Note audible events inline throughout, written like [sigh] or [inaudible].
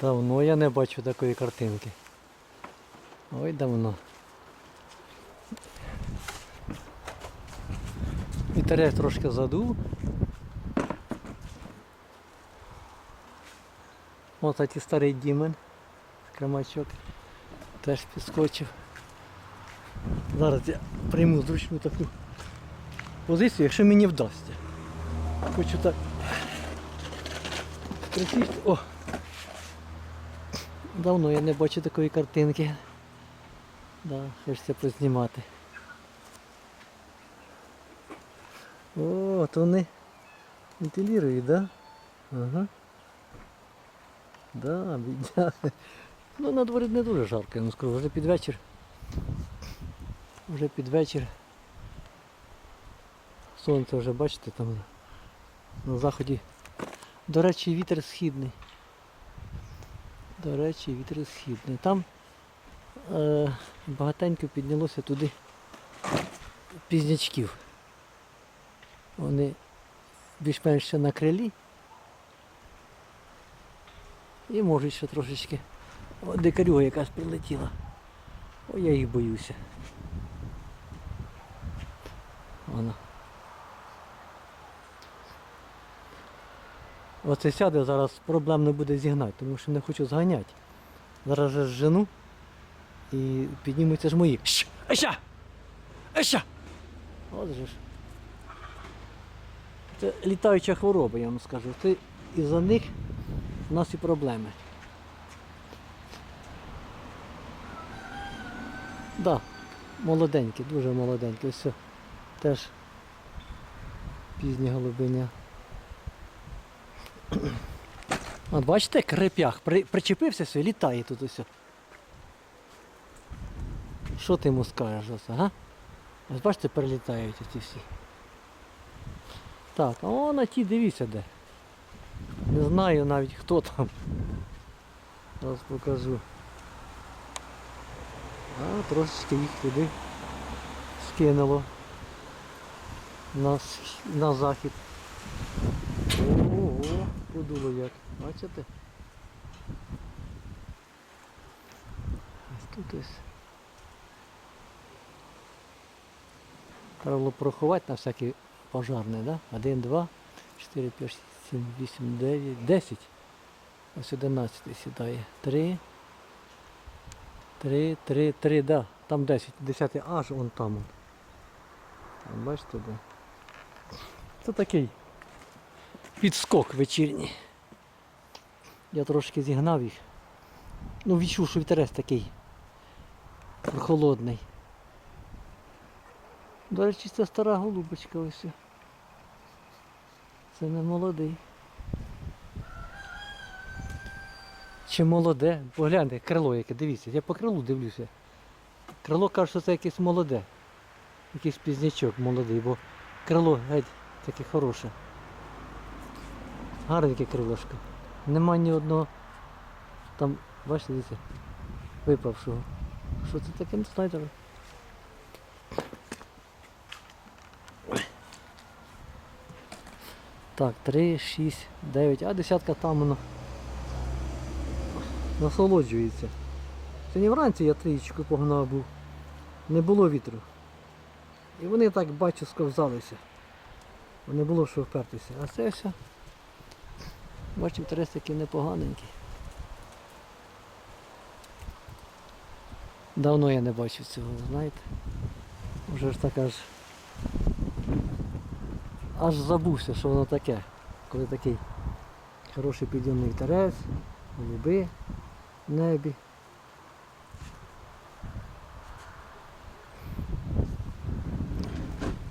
Давно я не бачу такої картинки. Ой, давно. Вітерець трошки задув. Ось такий старий дімен. Кремачок. Теж підскочив. Зараз я прийму зручну таку позицію, якщо мені вдасться. Хочу так. присісти. О! Давно я не бачу такої картинки. Да, хочеться познімати. О, то вони вентилюють, да? Ага. Да, бідня. Ну на дворі не дуже жарко, я вам скажу, вже під вечір. Вже під вечір. Сонце вже бачите там на заході. До речі, вітер східний. До речі, вітер східний. Там е, багатенько піднялося туди пізнячків. Вони більш-менш на крилі. І можуть ще трошечки. О, дикарюга якась прилетіла. О, я їх боюся. Вона. Оце сяде, зараз проблем не буде зігнати, тому що не хочу зганяти. Зараз же жену і піднімуться ж мої. Еща! Еща! От же ж. Це літаюча хвороба, я вам скажу. Це із-за них у нас і проблеми. Так, да, молоденькі, дуже молоденькі. Ось теж пізні голубиня. От бачите, як реп'ях при, причепився все, літає тут усе. Що ти йому скажеш оце, га? Ось бачите, перелітають ці всі. Так, а на ті дивіться де. Не знаю навіть хто там. Зараз покажу. А, трошечки їх туди скинуло. На, на захід. Подуло як. Бачите? Ось тут ось. Треба було порахувати на всякий пожарний, да? 1, 2, 4, 5, 6, 7, 8, 9, 10. Ось 11 сідає. 3. 3, 3, 3, да. Там 10. 10 аж вон там. Там, Бачите, де? Це такий підскок вечірній. Я трошки зігнав їх. Ну відчув, що вітерець такий прохолодний. До речі, це стара голубочка ось. Це не молодий. Чи молоде? Погляньте, крило яке, дивіться, я по крилу дивлюся. Крило каже, що це якесь молоде. Якийсь пізнячок молодий, бо крило геть таке хороше. Гарненьке крилошко. Нема ні одного там, бачите, дивіться, випавшого. Що це таке, не знаєте? Так, 3, 6, 9, а десятка там воно насолоджується. Сьогодні вранці я трієчку погнав був. Не було вітру. І вони так бачу сковзалися. Не було що впертися. А це все. Бачу, інтерес такий непоганенький. Давно я не бачив цього, знаєте. Вже ж так аж аж забувся, що воно таке. Коли такий хороший підйомний вітерець, голуби небі.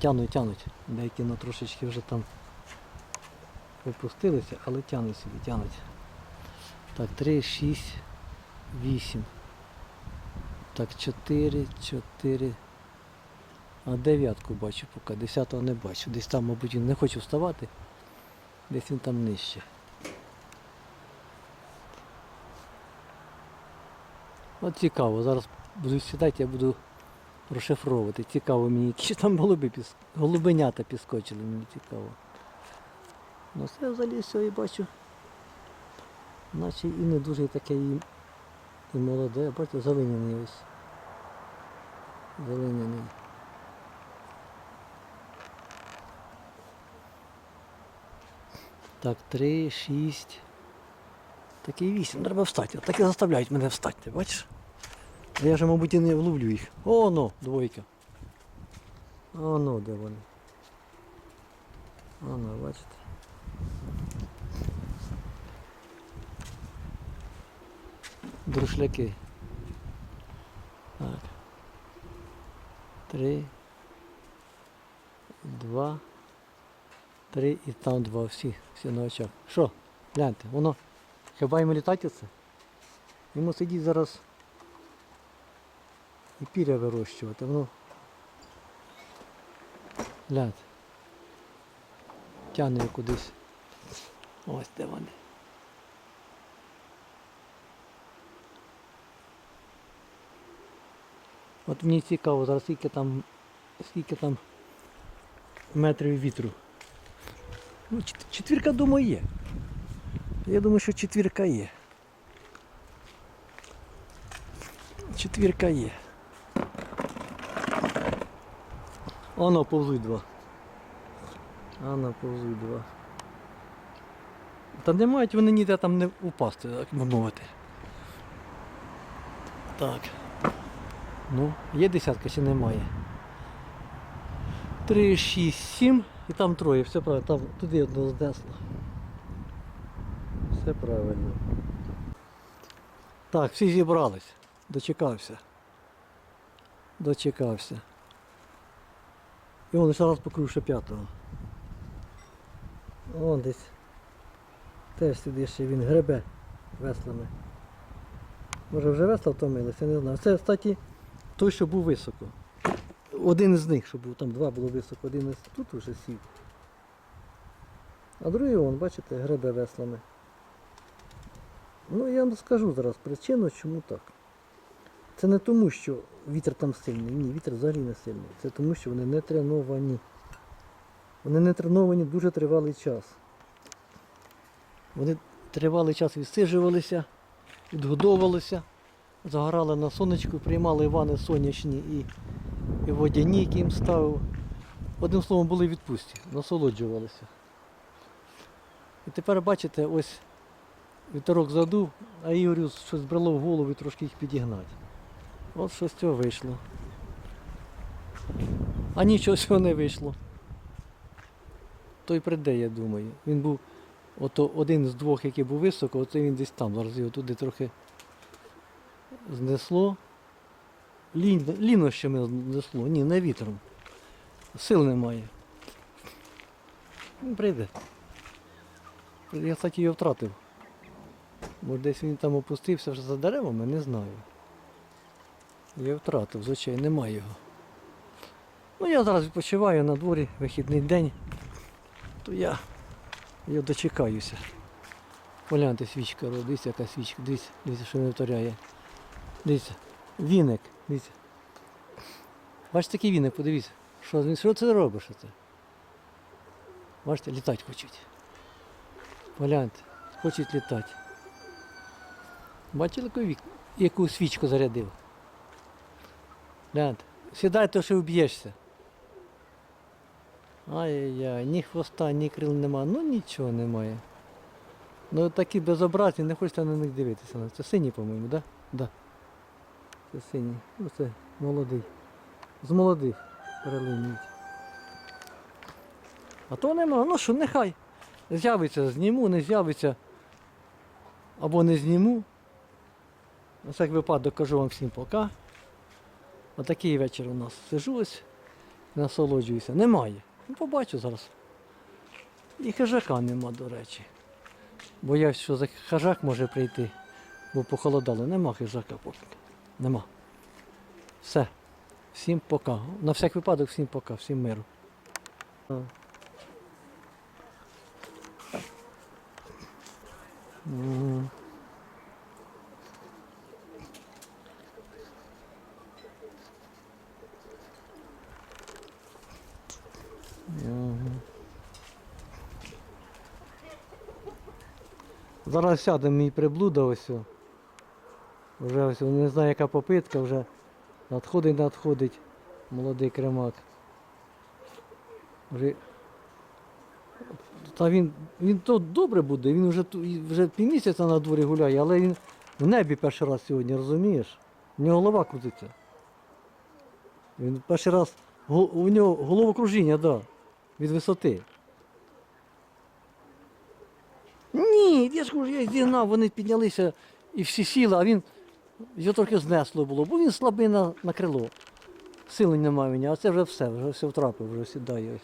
Тянуть, тянуть. Деякі ну, трошечки вже там опустилися, але тянуть собі, тянуть. Так, 3, 6, 8. Так, 4, 4. А дев'ятку бачу поки, десятого не бачу. Десь там, мабуть, він не хоче вставати. Десь він там нижче. От цікаво, зараз буду сідати, я буду розшифровувати. Цікаво мені, які там голуби піс... голубенята підскочили, мені цікаво. Ну все взагалі все і бачу. Наче і не дуже таке і, і молоде. Бачите, залиняний ось. Залиняний. Так, три, шість. Такий вісім. Треба встати. Так і заставляють мене встати, ти бачиш? Я вже, мабуть, і не вловлю їх. О, ну, двойка. О, ну, де вони. О, ну, бачите. Друшляки. Так. Три. Два. Три і там два. Всі, всі на очах. Що? Гляньте, воно. Хіба йому літати оце? Йому сидіть зараз і піря вирощувати. Воно. Гляньте. Тягне кудись. Ось де вони. От мені цікаво, зараз скільки там, скільки там метрів вітру. Ну, четвірка, думаю, є. Я думаю, що четвірка є. Четвірка є. Оно повзуть два. Оно повзуть два. Та не мають вони ніде там не упасти, так би мовити. Так. Ну, є десятка чи немає? Три, шість, сім і там троє, все правильно, там туди одного знесло. Все правильно. Так, всі зібрались. Дочекався. Дочекався. І он ще раз покрив ще п'ятого. Вон десь. Теж сидить ще він гребе веслами. Може вже весла втомилися, не знаю. Це, кстати, той, що був високо. Один із них, що був, там два було високо, один із тут уже сів. А другий вон, бачите, гребе веслами. Ну я вам скажу зараз причину, чому так. Це не тому, що вітер там сильний. Ні, вітер взагалі не сильний. Це тому, що вони не треновані. Вони не треновані дуже тривалий час. Вони тривалий час відсиджувалися, відгодовувалися, загорали на сонечку, приймали вани сонячні і, і водяні, які їм ставив. Одним словом, були відпустці, насолоджувалися. І тепер бачите, ось вітерок задув, а Ігорю щось брало в голову трошки їх підігнати. От що з цього вийшло. А нічого цього не вийшло. Той прийде, я думаю. Він був ото один з двох, який був високо, оце він десь там. Зараз його туди трохи знесло. Лін, ліно ще мене знесло, ні, не вітром. Сил немає. Прийде. Я, кстати, його втратив. Бо десь він там опустився вже за деревами, не знаю. Я втратив, звичайно, немає його. Ну я зараз відпочиваю на дворі, вихідний день, то я, я дочекаюся. Погляньте, свічка, дивіться, яка свічка, дивіться, дивіться, що не вторяє. Дивіться, віник, дивіться. Бачите, такий віник, подивіться. Що, що це робиш? Це? Бачите, літати хочуть. Погляньте, хочуть літати. Бачили, яку, яку свічку зарядив? Гляньте, сідай, то що вб'єшся. Ай-яй-яй, ні хвоста, ні крил нема, ну нічого немає. Ну такі безобразні, не хочеться на них дивитися. Це синій, по-моєму, так? Да? Да. Це синій. Ну це молодий. З молодих перелинюють. А то нема, ну що, нехай. З'явиться, зніму, не з'явиться. Або не зніму. На всяк випадок кажу вам всім пока. Отакий вечір у нас сижу ось, насолоджуюся. Немає. Ну, побачу зараз. І хижака нема, до речі. Боявся, що за хижак може прийти, бо похолодало. Нема хижака поки. Нема. Все. Всім пока. На всяк випадок всім пока, всім миру. Зараз сяде мій приблуда ось. Вже ось не знаю, яка попитка, вже надходить, надходить молодий кремак. Вже... Та він, він то добре буде, він вже, вже півмісяця на дворі гуляє, але він в небі перший раз сьогодні, розумієш? У нього голова крутиться. Він перший раз, у нього головокружіння, да, від висоти. Ні, я ж кажу, я зігнав, вони піднялися і всі сіли, а він його трохи знесло було, бо він слабий на, на крило. Сили немає нього, а це вже все, вже все втрапив, вже сідає.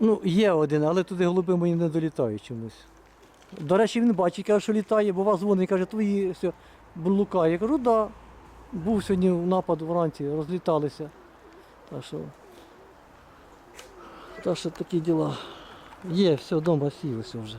Ну, є один, але туди голуби мої не долітають чомусь. До речі, він бачить, каже, що літає, бо вас дзвонить, каже, твої все, блукає. Я кажу. Да. Був сьогодні напад вранці, розліталися. Так що, так що такі діла. Є, все, вдома сілося вже.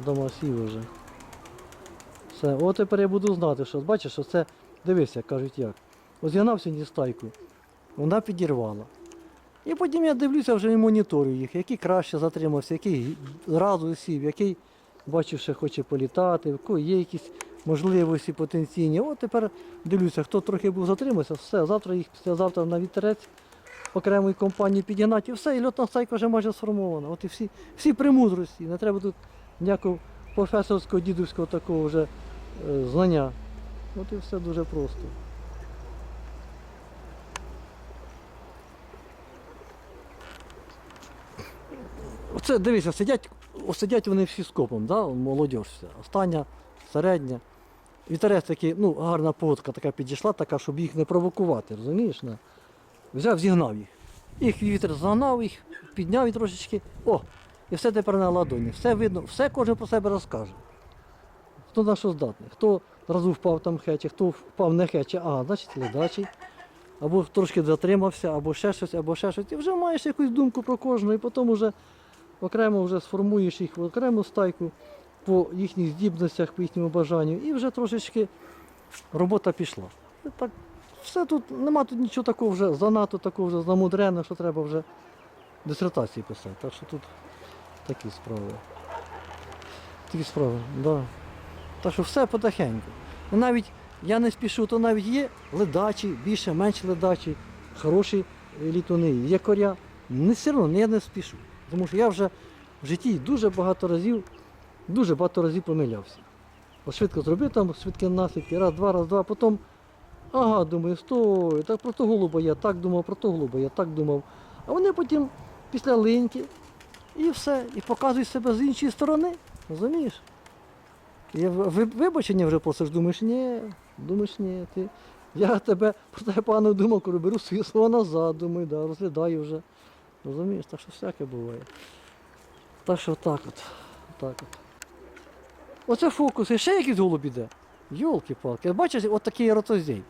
Вдома сів вже. Все, от тепер я буду знати, що бачиш, що це, дивися, кажуть як. Ось зігнав сьогодні стайку, вона підірвала. І потім я дивлюся вже і моніторю їх, який краще затримався, який зразу сів, який бачив, що хоче політати, в кого є якісь можливості потенційні. От тепер дивлюся, хто трохи був затримався, все, завтра їх післязавтра на вітерець окремої компанії підігнати, і все, і льотна стайка вже майже сформована. От і всі, всі премудрості. Не треба тут ніякого професорського, дідуського такого вже е, знання. От і все дуже просто. Оце дивися, сидять, сидять вони всі скопом, да? молодь вся. Остання, середня. Вітерець такий, ну, гарна погодка така підійшла, така, щоб їх не провокувати, розумієш? Не? Взяв, зігнав їх. Їх вітер загнав їх, підняв їх трошечки. О! І все тепер на ладоні. Все видно, все кожен про себе розкаже. Хто на що здатний, хто зразу впав там хече, хто впав не хече, а, значить ледачий. Або трошки затримався, або ще щось, або ще щось. І вже маєш якусь думку про кожного, і потім вже окремо вже сформуєш їх в окрему стайку по їхніх здібностях, по їхньому бажанню, і вже трошечки робота пішла. Так, все тут, нема тут нічого такого вже, занадто такого вже замудреного, що треба вже дисертації писати. Так що тут такі справи. Такі справи, да. Так що все потихеньку. І навіть я не спішу, то навіть є ледачі, більше, менш ледачі, хороші е, літуни, є коря. Не все одно я не спішу. Тому що я вже в житті дуже багато разів, дуже багато разів помилявся. От швидко зробив там швидкі наслідки, раз, два, раз, два, потім, ага, думаю, стой, так про того голуба я так думав, про того голуба я так думав. А вони потім після линьки і все, і показують себе з іншої сторони. Розумієш? Я вибачення вже просиш, думаєш, ні, думаєш, ні, ти. Я тебе про тебе погано думав, коли беру свої слова назад, думаю, да, розглядаю вже. Розумієш, так що всяке буває. Так що так от. Так от. Оце фокус, і ще якийсь голуб іде. Йолки-палки. Бачиш, от такий ротозей.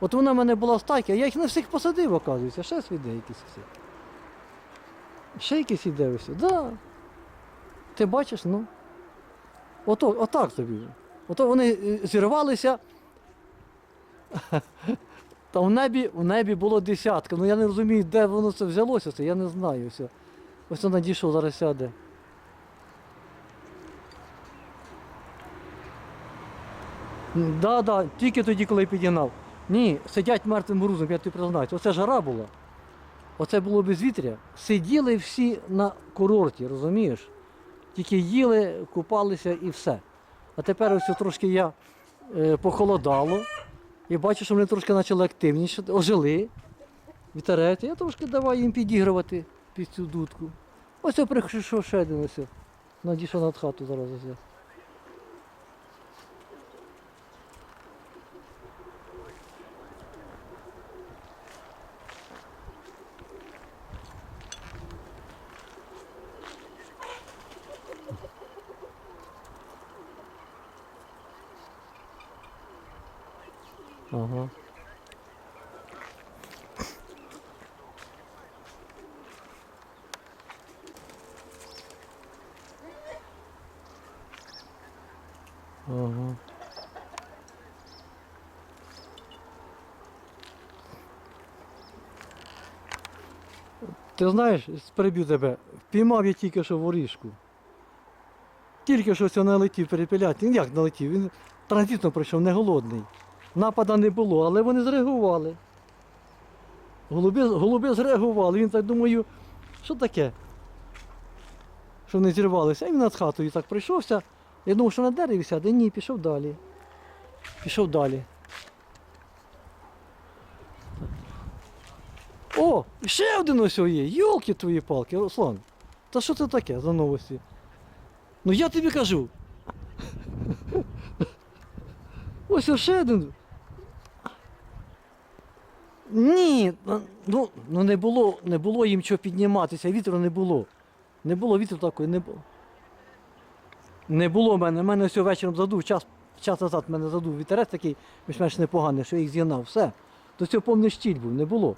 От вона в мене була в стайці, а я їх не всіх посадив, оказується, ще свіде якийсь. ось. Ще якийсь іде. Да. Ти бачиш, ну. Ото, отак тобі. Ото вони е, зірвалися. [laughs] Та в небі, в небі було десятка. Ну я не розумію, де воно це взялося, це я не знаю. Ось, ось він надійшов, зараз сяде. Так, да, да, тільки тоді, коли підігнав. Ні, сидять мертвим грузом, я тобі признаюсь. Оце жара була. Оце було безвітря. Сиділи всі на курорті, розумієш? Тільки їли, купалися і все. А тепер ось трошки я е, похолодало. І бачу, що вони трошки почали активніше, ожили. Вітерець. Я трошки давай їм підігрувати під цю дудку. Ось я прийшов ще один ось. Надійшов над хату зараз ось. Ага. Ага. Ти знаєш, переб'ю тебе, впіймав я тільки що воріжку. Тільки що все налетів перепиляти. Він як налетів? Він транзитно пройшов, не голодний. Напада не було, але вони зреагували. Голуби, голуби зреагували. Він так думаю, що таке? Що вони зірвалися, а він над хатою так прийшовся. Я думав, що на дереві сяде, ні, пішов далі. Пішов далі. О, ще один ось є. Йолки твої палки, Руслан. Та що це таке за новості? Ну я тобі кажу. [laughs] Ось ще один. Ні, ну, ну не було, не було їм чого підніматися, вітру не було. Не було вітру такої, не було. Не було в мене. Мене ось вечором задув, час, час назад мене задув вітерець такий, більш-менш непоганий, що я їх з'єднав. Все. До цього повний штіль був, не було.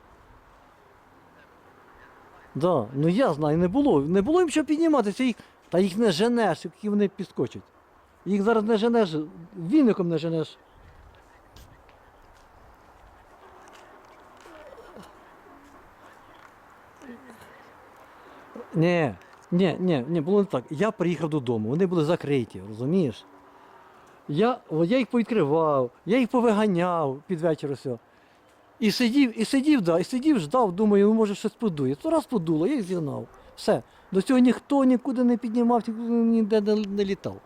Да, ну я знаю, не було. Не було їм що підніматися, їх, та їх не женеш, які вони підскочать. Їх зараз не женеш, віником не женеш. Ні, ні, ні, ні, було не так. Я приїхав додому, вони були закриті, розумієш? Я, я їх повідкривав, я їх повиганяв під вечір все. І сидів, і сидів, да, і сидів, ждав, думаю, ну може щось подує. То раз подуло, я їх зігнав. Все. До цього ніхто нікуди не піднімав, нікуди ніде не, не літав.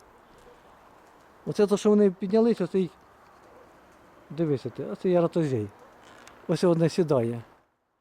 Оце те, що вони піднялися, це їх. Дивися ти, а це я ратозей. Ось одне сідає.